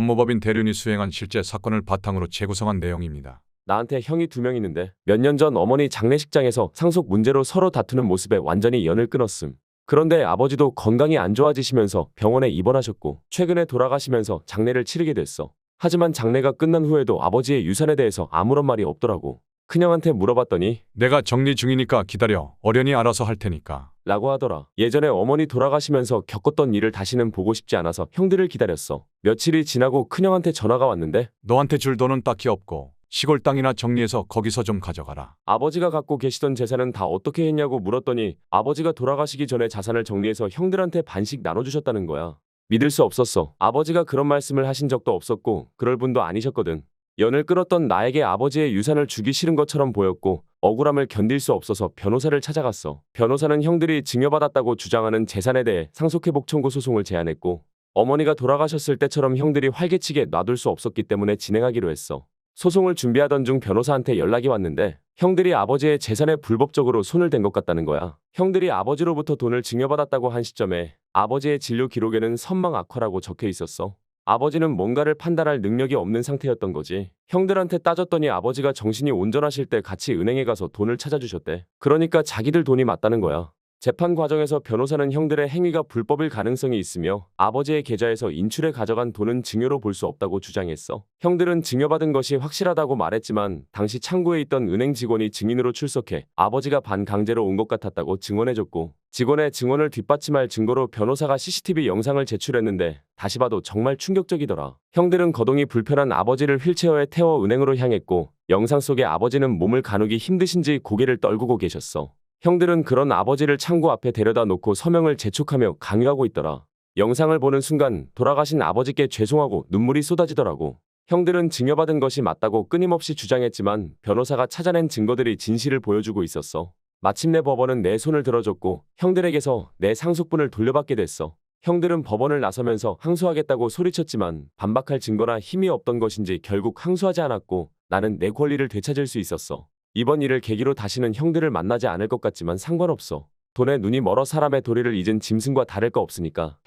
법무법인 대륜이 수행한 실제 사건을 바탕으로 재구성한 내용입니다. 나한테 형이 두 명 있는데 몇 년 전 어머니 장례식장에서 상속 문제로 서로 다투는 모습에 완전히 연을 끊었음. 그런데 아버지도 건강이 안 좋아지시면서 병원에 입원하셨고 최근에 돌아가시면서 장례를 치르게 됐어. 하지만 장례가 끝난 후에도 아버지의 유산에 대해서 아무런 말이 없더라고. 큰형한테 물어봤더니 내가 정리 중이니까 기다려. 어련히 알아서 할 테니까. 라고 하더라. 예전에 어머니 돌아가시면서 겪었던 일을 다시는 보고 싶지 않아서 형들을 기다렸어. 며칠이 지나고 큰형한테 전화가 왔는데 너한테 줄 돈은 딱히 없고 시골 땅이나 정리해서 거기서 좀 가져가라. 아버지가 갖고 계시던 재산은 다 어떻게 했냐고 물었더니 아버지가 돌아가시기 전에 자산을 정리해서 형들한테 반씩 나눠주셨다는 거야. 믿을 수 없었어. 아버지가 그런 말씀을 하신 적도 없었고 그럴 분도 아니셨거든. 연을 끊었던 나에게 아버지의 유산을 주기 싫은 것처럼 보였고 억울함을 견딜 수 없어서 변호사를 찾아갔어. 변호사는 형들이 증여받았다고 주장하는 재산에 대해 상속회복 청구 소송을 제안했고 어머니가 돌아가셨을 때처럼 형들이 활개치게 놔둘 수 없었기 때문에 진행하기로 했어. 소송을 준비하던 중 변호사한테 연락이 왔는데 형들이 아버지의 재산에 불법적으로 손을 댄 것 같다는 거야. 형들이 아버지로부터 돈을 증여받았다고 한 시점에 아버지의 진료 기록에는 선망 악화라고 적혀 있었어. 아버지는 뭔가를 판단할 능력이 없는 상태였던 거지. 형들한테 따졌더니 아버지가 정신이 온전하실 때 같이 은행에 가서 돈을 찾아주셨대. 그러니까 자기들 돈이 맞다는 거야. 재판 과정에서 변호사는 형들의 행위가 불법일 가능성이 있으며 아버지의 계좌에서 인출해 가져간 돈은 증여로 볼 수 없다고 주장했어. 형들은 증여받은 것이 확실하다고 말했지만 당시 창구에 있던 은행 직원이 증인으로 출석해 아버지가 반강제로 온 것 같았다고 증언해줬고 직원의 증언을 뒷받침할 증거로 변호사가 CCTV 영상을 제출했는데 다시 봐도 정말 충격적이더라. 형들은 거동이 불편한 아버지를 휠체어에 태워 은행으로 향했고 영상 속에 아버지는 몸을 가누기 힘드신지 고개를 떨구고 계셨어. 형들은 그런 아버지를 창고 앞에 데려다 놓고 서명을 재촉하며 강요하고 있더라. 영상을 보는 순간 돌아가신 아버지께 죄송하고 눈물이 쏟아지더라고. 형들은 증여받은 것이 맞다고 끊임없이 주장했지만 변호사가 찾아낸 증거들이 진실을 보여주고 있었어. 마침내 법원은 내 손을 들어줬고 형들에게서 내 상속분을 돌려받게 됐어. 형들은 법원을 나서면서 항소하겠다고 소리쳤지만 반박할 증거나 힘이 없던 것인지 결국 항소하지 않았고 나는 내 권리를 되찾을 수 있었어. 이번 일을 계기로 다시는 형들을 만나지 않을 것 같지만 상관없어. 돈에 눈이 멀어 사람의 도리를 잊은 짐승과 다를 거 없으니까.